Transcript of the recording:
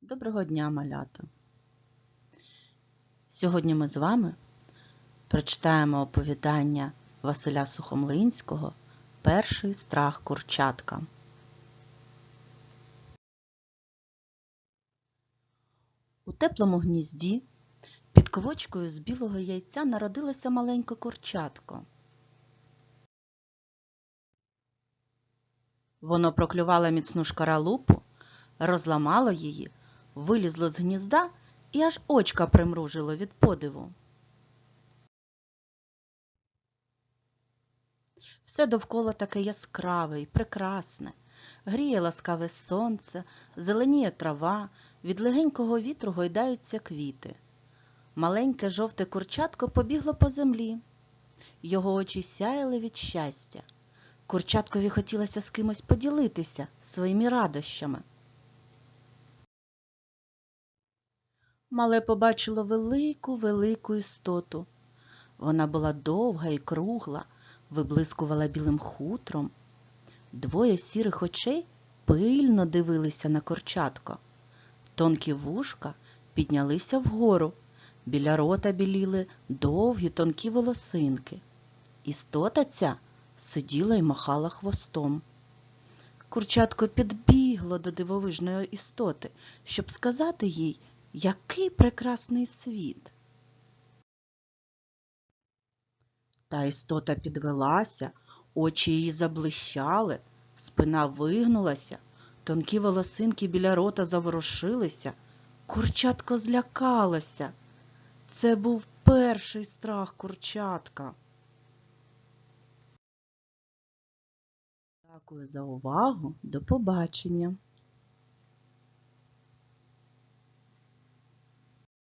Доброго дня, малята! Сьогодні ми з вами прочитаємо оповідання Василя Сухомлинського Перший страх курчатка. У теплому гнізді під ковочкою з білого яйця народилося маленьке курчатко. Воно проклювало міцну шкаралупу, розламало її, вилізло з гнізда і аж очка примружило від подиву. Все довкола таке яскраве і прекрасне. Гріє ласкаве сонце, зеленіє трава, від легенького вітру гойдаються квіти. Маленьке жовте курчатко побігло по землі. Його очі сяяли від щастя. Курчаткові хотілося з кимось поділитися своїми радощами. Мале побачило велику велику істоту. Вона була довга і кругла, виблискувала білим хутром. Двоє сірих очей пильно дивилися на курчатко. Тонкі вушка піднялися вгору, біля рота біліли довгі тонкі волосинки. Істота ця сиділа й махала хвостом. Курчатко підбігло до дивовижної істоти, щоб сказати їй, який прекрасний світ. Та істота підвелася, очі її заблищали, спина вигнулася, тонкі волосинки біля рота заворушилися, курчатко злякалося. Це був перший страх курчатка. Дякую за увагу. До побачення.